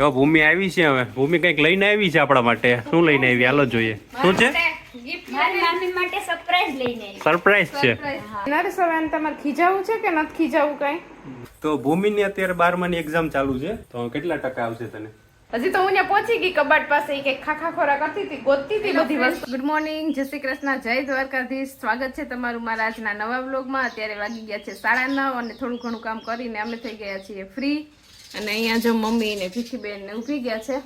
જો ભૂમિ આવી છે હવે. ભૂમિ કંઈક લઈને આવી છે આપણા માટે. શું લઈને આવી? હાલો જોઈએ. શું છે? મારી મામી માટે સરપ્રાઈઝ લઈને આવી. સરપ્રાઈઝ છે. નરેશ તમારે ખીજાવું છે કે નથી ખીજાવું કઈ? તો ભૂમિની અત્યારે બારમાની એક્ઝામ ચાલુ છે. તો કેટલા ટકા આવશે તને? હજી તો હું ત્યાં પહોંચી ગઈ કબાટ પાસે. ઈ ખાખા ખોરા કરતી હતી ગોતતી હતી બધી વસ્તુ. ગુડ મોર્નિંગ જય શ્રી કૃષ્ણ. જય દ્વારકાધીશ. સ્વાગત છે તમારું મારા આજના નવા વ્લોગમાં અત્યારે વાગી ગયા છે સાડા નવ અને થોડું ઘણું કામ કરીને અમે થઈ ગયા છીએ ફ્રી અને અહીંયા જો મમ્મી ને ભીખીબેન ને ઊભી ગયા છે.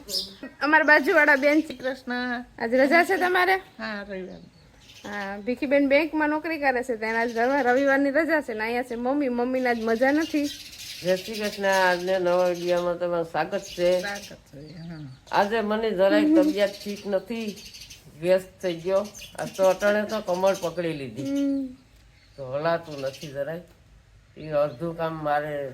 અમારા બાજુવાળા બેન કૃષ્ણ. આજે રજા છે તમારે? હા હા ભીખીબેન બેંકમાં નોકરી કરે છે તેના આજ રવિ- રવિવારની રજા છે ને અહીંયા છે મમ્મી. મમ્મીને આજ મજા નથી. જય શ્રી કૃષ્ણ આજને નવા વિડીયોમાં તમારું સ્વાગત છે. આજે મને જરાય તબિયત ઠીક નથી વ્યસ્ત થઈ ગયો. આ તો અટાણે તો કમર પકડી લીધી. તો હલાતું નથી જરાય. એ અડધું કામ મારે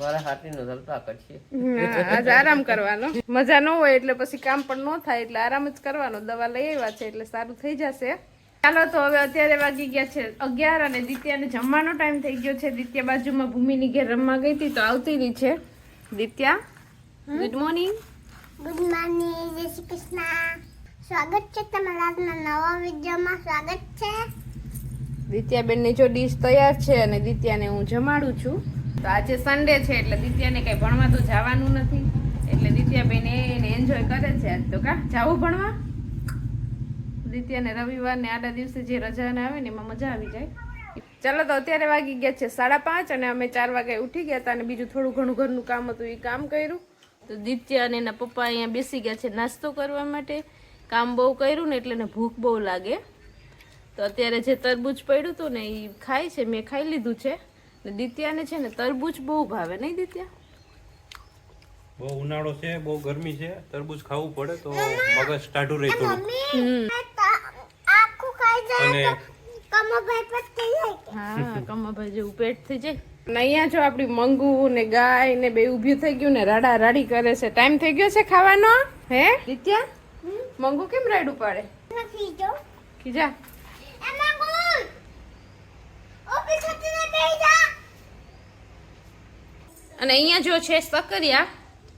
મારા હાથીનો ધલપા કરશે. હા, આજ આરામ કરવાનો. મજા ન હોય એટલે પછી કામ પણ ન થાય એટલે આરામ જ કરવાનો. દવા લઈ આવ્યા છે એટલે સારું થઈ જશે. ચાલો તો હવે અત્યારે વાગી ગયા છે અગિયાર અને દિત્યાને જમવાનો ટાઈમ થઈ ગયો છે. દિત્યા બાજુમાં ભૂમિની ઘેર રમવા ગઈ હતી તો આવતી રહી છે. Ditya good morning good morning જય શ્રી કૃષ્ણ. સ્વાગત છે તમારા આજના નવા વિડીયોમાં. સ્વાગત છે. દિત્યાબેનની જો ડીશ તૈયાર છે અને દિત્યાને હું જમાડું છું. તો આજે સન્ડે છે એટલે દિત્યાને કઈ ભણવા તો જવાનું નથી. એટલે દિત્યાબેન એને એન્જોય કરે છે આજ તો કા? જાવું ભણવા? દિત્યાને રવિવારને આડા દિવસે જે રજાને આવે ને એમાં મજા આવી જાય. ચાલો તો અત્યારે વાગી ગયા છે સાડા પાંચ અને અમે ચાર વાગે ઉઠી ગયા હતા અને બીજું થોડું ઘણું ઘરનું કામ હતું એ કામ કર્યું. તો દિત્યા અને એના પપ્પા અહીંયા બેસી ગયા છે નાસ્તો કરવા માટે. કામ બહુ કર્યું ને એટલે એને ભૂખ બહુ લાગે. તો અત્યારે જે તરબૂચ પડ્યું હતું ને એ ખાય છે, મેં ખાઈ લીધું છે. દિત્યાને છે ને તરબૂચ બહુ ભાવે નહીં દિત્યા? બહુ ઉનાળો છે બહુ ગરમી છે તરબૂચ ખાવું પડે તો મગજ ટાઢું રહે થોડું આખું ખાઈ જાય અને કમરભાઈ પર થઈ જાય હા કમાભાઈ જેવું પેટ થઈ જાય. ને અહીંયા જો આપણી મંગુ ને ગાય ને બે ઊભી થઈ ગયું ને રાડા રાડી કરે છે. ટાઈમ થઈ ગયો છે ખાવાનો? હે? દિત્યા? મંગુ કેમ રાડું પાડે નથી જો. ખીજા એમાં બોલ ઓફિસ હતી ને બેહી જા અને અહીંયા જો છે સકરિયા,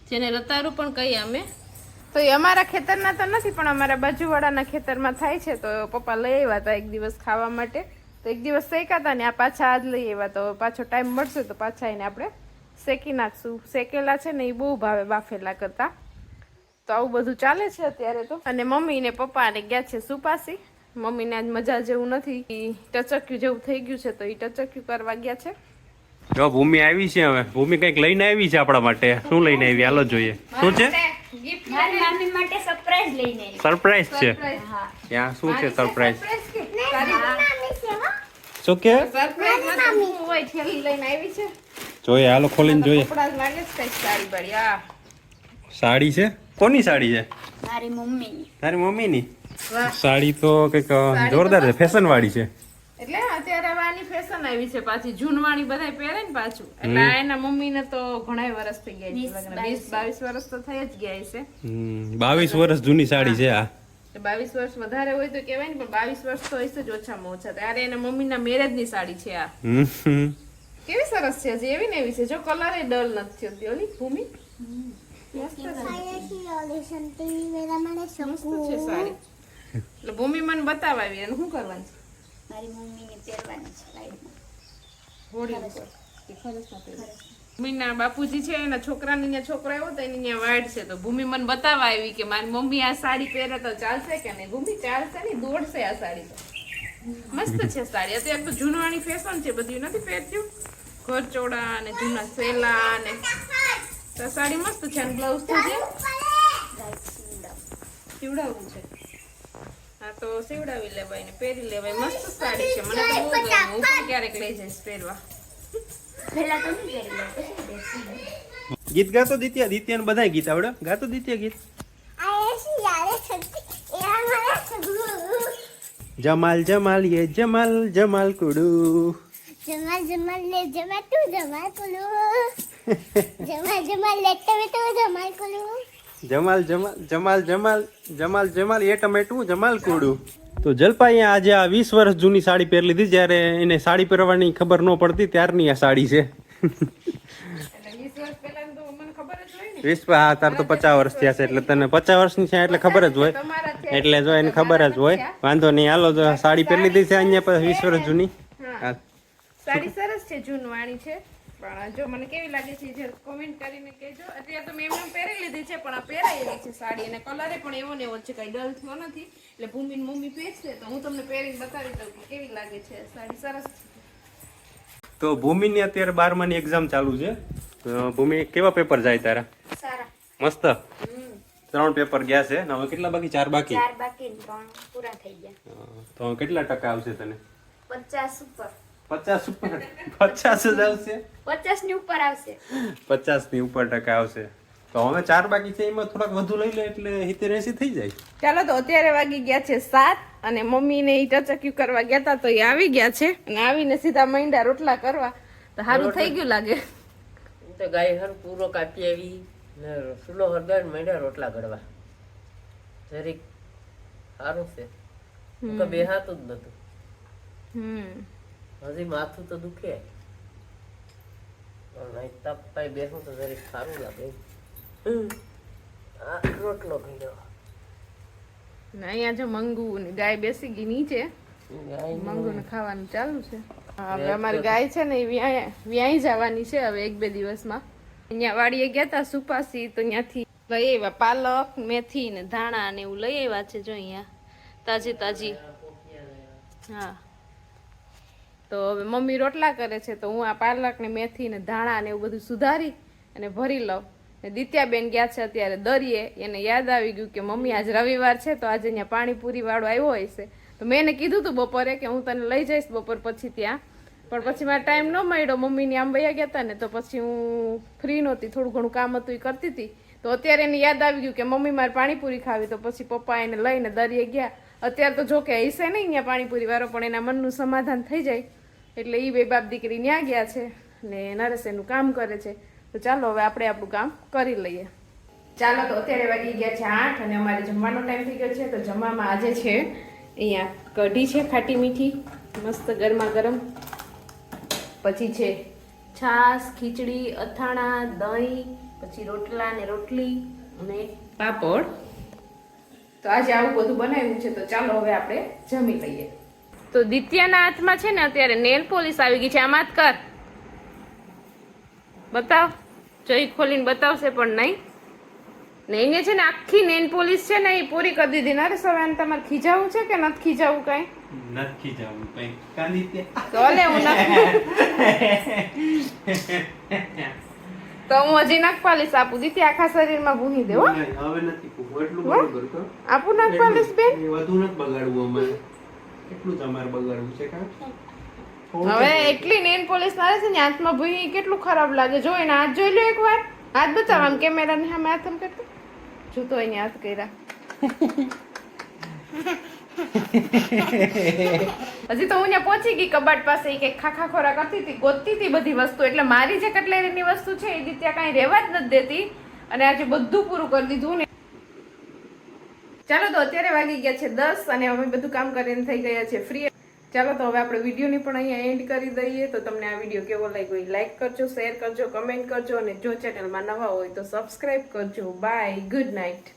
જેને રતારું પણ કહીએ અમે. તો એ અમારા ખેતરના તો નથી, પણ અમારા બાજુવાળાના ખેતરમાં થાય છે, તો પપ્પા લઈ આવ્યા હતા એક દિવસ ખાવા માટે. તો એક દિવસ શેકા હતા ને આ પાછા આજ લઈ આવ્યા, તો પાછો ટાઈમ મળશે તો પાછા એને આપણે શેકી નાખશું. શેકેલા છે ને એ બહુ ભાવે બાફેલા કરતા. તો આવું બધું ચાલે છે અત્યારે તો. અને મમ્મી ને પપ્પા ને ગયા છે સુપાસી. મમ્મીને આજ મજા જેવું નથી. ટચક્યું જેવું થઈ ગયું છે, તો એ ટચક્યું કરવા ગયા છે. જો ભૂમિ આવી છે હવે. ભૂમિ કંઈક લઈને આવી છે આપણા માટે. શું લઈને આવી? હાલો જોઈએ. શું છે? મારી સરપ્રાઈઝ લઈને આવી. સરપ્રાઈઝ છે. ત્યાં શું છે સરપ્રાઈઝ મામી છે હો. શું કે? સરપ્રાઈઝ નથી શું હોય થેલી લઈને આવી છે. જોઈએ હાલો ખોલીને જોઈએ. સાડી છે? કોની સાડી છે? મારી મમ્મીની. તારી મમ્મીની? સાડી તો કંઈક જોરદાર છે ફેશન વાળી છે એટલે અત્યારે હવે આની ફેશન આવી છે પાછી. જૂનવાણી બધા પહેરે ને પાછું. એટલે આ એના મમ્મીને તો ઘણા વર્ષ થઈ ગયા છે વીસ, લગ્ન. વીસ બાવીસ વર્ષ તો થઈ જ ગયા છે. બાવીસ વર્ષ જૂની સાડી છે આ. બાવીસ વર્ષ વધારે હોય તો કહેવાય ને પણ બાવીસ વર્ષ તો હશે જ ઓછામાં ઓછા. ત્યારે એના મમ્મીના મેરેજની સાડી છે આ. કેવી સરસ છે હજી એવી ને એવી છે? જો કલર એ ડલ નથી થતી ઓલી ભૂમિ? ભૂમિ મને બતાવાવી એને શું કરવાનું? છે મારી મમ્મીને પહેરવાની છે બાપુજી છે એના છોકરાની ત્યાં છોકરા આવ્યો તો એની ત્યાં વાડ છે. તો ભૂમિ મને બતાવવા આવી કે મારી મમ્મી આ સાડી પહેરે તો ચાલશે કે નહીં? ભૂમિ ચાલશે નહીં દોડશે આ સાડી તો. મસ્ત છે સાડી. અત્યારે તો જૂનવાણી ફેશન છે બધી નથી પહેરતું ઘર ચોડા અને જૂના સેલા અને તો સાડી મસ્ત છે અને બ્લાઉઝ તો છે સીવડાવવું છે? હા તો સીવડાવી લેવાય ને પહેરી લેવાય મસ્ત સાડી છે. મને તો બહુ ગમે. હું પણ ક્યારેક લઈ જઈશ પહેરવા. પહેલા તો નહીં પહેરી લઉં પછી ગીત ગાતો દિત્યા? દિત્યાને બધા ગીત આવડે? ગાતો દિત્યા ગીત? જમાલ જમાલ યે જમાલ જમાલ કુડુ. જમાલ જમાલ લે જમાલ તું જમાલ કુડુ. જમાલ જમાલ લે તમે તો જમાલ કુલુ જમાલ જમાલ જમાલ જમાલ જમાલ જમાલ એ ટમેટું જમાલ કોડું. તો જલપા અહીંયા આજે આ વીસ વર્ષ જૂની સાડી પહેરી લીધી જ્યારે એને સાડી પહેરવાની ખબર ન પડતી ત્યારની આ સાડી છે. એટલે વીસ વર્ષ પહેલા તો મને ખબર જ હોય ને. વીસ હા તાર તો પચાસ વર્ષ થયા છે એટલે તને પચાસ વર્ષની છે એટલે ખબર જ હોય. એટલે જો એને ખબર જ હોય. વાંધો નહીં હાલો સાડી પહેરી લીધી છે અહીંયા વીસ વર્ષ જૂની. સાડી સરસ છે જૂનવાણી છે. પણ જો મને કેવી લાગે છે જે કોમેન્ટ કરીને કહેજો. અત્યારે તો મેં એમને પહેરી લીધી છે પણ આ પહેરાયેલી છે સાડી. અને કલરે પણ એવો ને એવો છે કંઈ ડલ થયો નથી. એટલે ભૂમિ મમ્મી પહેરશે તો હું તમને પહેરીને બતાવી દઉં કે કેવી લાગે છે સાડી. સરસ. તો ભૂમિની અત્યારે બારમાની એક્ઝામ ચાલુ છે. ભૂમિ કેવા પેપર જાય તારા? સારા. મસ્ત? ત્રણ પેપર ગયા છે. ને હવે કેટલા બાકી? ચાર બાકી? ચાર બાકી ત્રણ પૂરા થઈ ગયા. તો કેટલા ટકા આવશે તને? પચાસ ઉપર. પચાસ ઉપર. પચાસ જ આવશે. પચાસની ઉપર આવશે. પચાસની ઉપર ટકા આવશે. તો હવે ચાર બાકી છે એમાં થોડાક વધુ લઈ લે એટલે સિત્તેર એસી થઈ જાય. ચાલો તો અત્યારે વાગી ગયા છે સાત અને મમ્મી ને ટચક્યું કરવા ગયા હતા તો એ આવી ગયા છે. અને આવીને સીધા માંડ્યા રોટલા કરવા. તો સારું થઈ ગયું લાગે. હું તો ગાય હર પૂરો કાપી આવી ને સુલો હરગાઈને માંડ્યા રોટલા કરવા. જરીક સારું છે. તો બેહાતું જ નતું. હમ. હજી માથું તો દુખે. અહીં તપ પાઈ બેસું તો જરીક સારું લાગે. રોટલો ભીડો ને અહીંયા જો મંગુ ને ગાય બેસી ગઈ નીચે. મંગુ ને ખાવાનું ચાલુ છે. હવે અમારી ગાય છે ને એ વ્યાય જવાની છે હવે એક બે દિવસમાં. અહીંયા વાડીએ ગયા હતા સુપાસી તો ત્યાંથી લઈ આવ્યા. પાલક મેથી ને ધાણા ને એવું લઈ આવ્યા છે જો અહીંયા. તાજી તાજી. હા. તો હવે મમ્મી રોટલા કરે છે, તો હું આ પાલક ને મેથી ને ધાણા ને એવું બધું સુધારી અને ભરી લઉં. ને દિત્યાબેન ગયા છે અત્યારે દરિયે, એને યાદ આવી ગયું કે મમ્મી આજ રવિવાર છે, તો આજે અહીંયા પાણીપુરી વાળો આવ્યો હશે તો મેં એને કીધું હતું બપોરે કે હું તને લઈ જઈશ બપોર પછી ત્યાં. પણ પછી મારે ટાઈમ ન મળ્યો, મમ્મીની આમ વયા ગયા હતા ને, તો પછી હું ફ્રી નહોતી, થોડું ઘણું કામ હતું એ કરતી હતી. તો અત્યારે એને યાદ આવી ગયું કે મમ્મી મારે પાણીપુરી ખાવી, તો પછી પપ્પા એને લઈને દરિયે ગયા. અત્યારે તો જો કે હશે નહીં અહીંયા પાણીપુરી વાળો, પણ એના મનનું સમાધાન થઈ જાય. એટલે એ બે બાપ દીકરી ન્યા ગયા છે ને નરેશ એનું કામ કરે છે. તો ચાલો હવે આપણે આપણું કામ કરી લઈએ. ચાલો તો અત્યારે વાગી ગયા છે આઠ અને અમારે જમવાનો ટાઈમ થઈ ગયો છે. તો જમવામાં આજે છે અહીંયા કઢી છે ખાટી મીઠી, મસ્ત ગરમા ગરમ. પછી છે છાશ, ખીચડી, અથાણા, દહીં, પછી રોટલા ને રોટલી અને પાપડ. તો આજે આવું બધું બનાવ્યું છે. તો ચાલો હવે આપણે જમી લઈએ. તો દિત્યાના હાથમાં છે ને અત્યારે નેલ પોલિશ આવી ગઈ છે. આમ જ કર. બતાવ. જોઈ ખોલીને બતાવશે પણ નહીં. ને એને છે ને આખી નેલ પોલિશ છે ને એ પૂરી કરી દીધી. ના રે સવાન તમારે ખીજાવું છે કે નથી ખીજાવું કઈ? નથી જવું કઈ. કાંદી ત્યાં તો હું તો હું હજી પાલિશ આપું. દીધી આખા શરીરમાં ભૂની દેવો હવે નથી એટલું આપું નખ પાલિશ બેન? વધુ નથી બગાડવું અમારે. એટલું તમારે બગાડવું છે કાં? હવે એટલી નેન પોલીસ મારે છે ને હાથમાં ભૂઈ કેટલું ખરાબ લાગે. જો એને હાથ જોઈ લો એકવાર. હાથ બતાવો આમ કેમેરાની સામે હાથ આમ કરતો. જો તો હાથ કર્યા. હજી તો હું ત્યાં પહોંચી ગઈ કબાટ પાસે. કંઈક ખાખા ખોરા કરતી હતી ગોતતી હતી બધી વસ્તુ. એટલે મારી જે કટલેરીની વસ્તુ છે એ ત્યાં કાંઈ રહેવા જ નથી દેતી. અને આજે બધું પૂરું કરી દીધું ને. ચાલો તો અત્યારે વાગી ગયા છે દસ અને અમે બધું કામ કરીને થઈ ગયા છે ફ્રી ચાલો તો હવે આપણે વિડીયોની પણ અહીંયા એન્ડ કરી દઈએ. તો તમને આ વીડિયો કેવો લાગ્યો એ લાઈક કરજો શેર કરજો કમેન્ટ કરજો અને જો ચેનલમાં નવા હોય તો સબસ્ક્રાઈબ કરજો. Bye good night